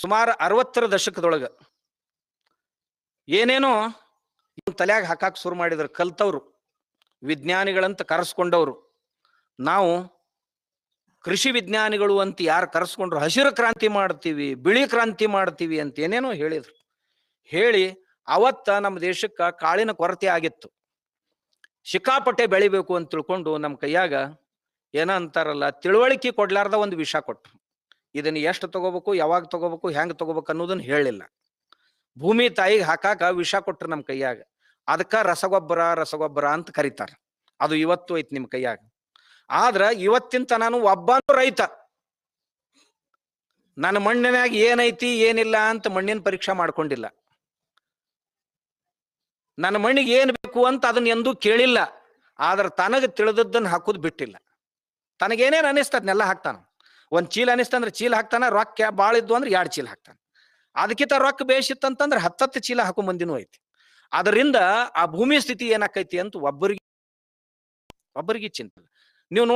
ಸುಮಾರು ಅರವತ್ತರ ದಶಕದೊಳಗೆ ಏನೇನೋ ತಲೆಯಾಗ ಹಾಕಕ್ಕೆ ಶುರು ಮಾಡಿದ್ರು ಕಲ್ತವ್ರು, ವಿಜ್ಞಾನಿಗಳಂತ ಕರೆಸ್ಕೊಂಡವ್ರು. ನಾವು ಕೃಷಿ ವಿಜ್ಞಾನಿಗಳು ಅಂತ ಯಾರು ಕರೆಸ್ಕೊಂಡ್ರು, ಹಸಿರು ಕ್ರಾಂತಿ ಮಾಡ್ತೀವಿ, ಬಿಳಿ ಕ್ರಾಂತಿ ಮಾಡ್ತೀವಿ ಅಂತ ಏನೇನೋ ಹೇಳಿದ್ರು. ಹೇಳಿ ಅವತ್ತ ನಮ್ಮ ದೇಶಕ್ಕೆ ಕಾಳಿನ ಕೊರತೆ ಆಗಿತ್ತು. ಸಿಕ್ಕಾಪಟ್ಟೆ ಬೆಳಿಬೇಕು ಅಂತ ತಿಳ್ಕೊಂಡು ನಮ್ಮ ಕೈಯಾಗ ಏನಂತಾರಲ್ಲ ತಿಳುವಳಿಕೆ ಕೊಡ್ಲಾರ್ದ ಒಂದು ವಿಷ ಕೊಟ್ರು. ಇದನ್ನ ಎಷ್ಟು ತಗೋಬೇಕು, ಯಾವಾಗ ತಗೋಬೇಕು, ಹೆಂಗೆ ತಗೋಬೇಕು ಅನ್ನೋದನ್ನ ಹೇಳಿಲ್ಲ. ಭೂಮಿ ತಾಯಿಗೆ ಹಾಕಾಕ ವಿಷ ಕೊಟ್ರು ನಮ್ಮ ಕೈಯಾಗ. ಅದಕ್ಕ ರಸಗೊಬ್ಬರ ರಸಗೊಬ್ಬರ ಅಂತ ಕರೀತಾರ. ಅದು ಇವತ್ತು ಐತಿ ನಿಮ್ಮ ಕೈಯಾಗ. ಆದ್ರ ಇವತ್ತಿಂತ ನಾನು ಒಬ್ಬನು ರೈತ. ನನ್ನ ಮಣ್ಣಿನಾಗ ಏನೈತಿ, ಏನಿಲ್ಲ ಅಂತ ಮಣ್ಣಿನ ಪರೀಕ್ಷೆ ಮಾಡ್ಕೊಂಡಿಲ್ಲ. ನನ್ನ ಮಣ್ಣಿಗೆ ಏನ್ ಬೇಕು ಅಂತ ಅದನ್ನ ಎಂದೂ ಕೇಳಿಲ್ಲ. ಆದ್ರ ತನಗ ತಿಳಿದದ್ದನ್ನ ಹಾಕೋದು ಬಿಟ್ಟಿಲ್ಲ. ತನಗೇನೇನ್ ಅನಿಸ್ತದ್ನೆಲ್ಲ ಹಾಕ್ತಾನ. ಒಂದ್ ಚೀಲ ಅನಿಸ್ತಂದ್ರೆ ಚೀಲ ಹಾಕ್ತಾನ ರೊಕ್ಕ ಬಾಳ ಇದ್ವು ಅಂದ್ರೆ ಎರಡ್ ಚೀಲ ಹಾಕ್ತಾನ. ಅದಕ್ಕಿಂತ ರೊಕ್ಕ ಬೇಯಿಸಿತ್ತಂತಂದ್ರೆ ಹತ್ತತ್ತು ಚೀಲ ಹಾಕೋ ಮಂದಿನೂ ಐತಿ. ಅದರಿಂದ ಆ ಭೂಮಿ ಸ್ಥಿತಿ ಏನಾಕೈತಿ ಅಂತ ಒಬ್ಬರಿಗೆ ಒಬ್ಬರಿಗೆ ಚಿಂತೆ ನೀವು ನೋಡಿ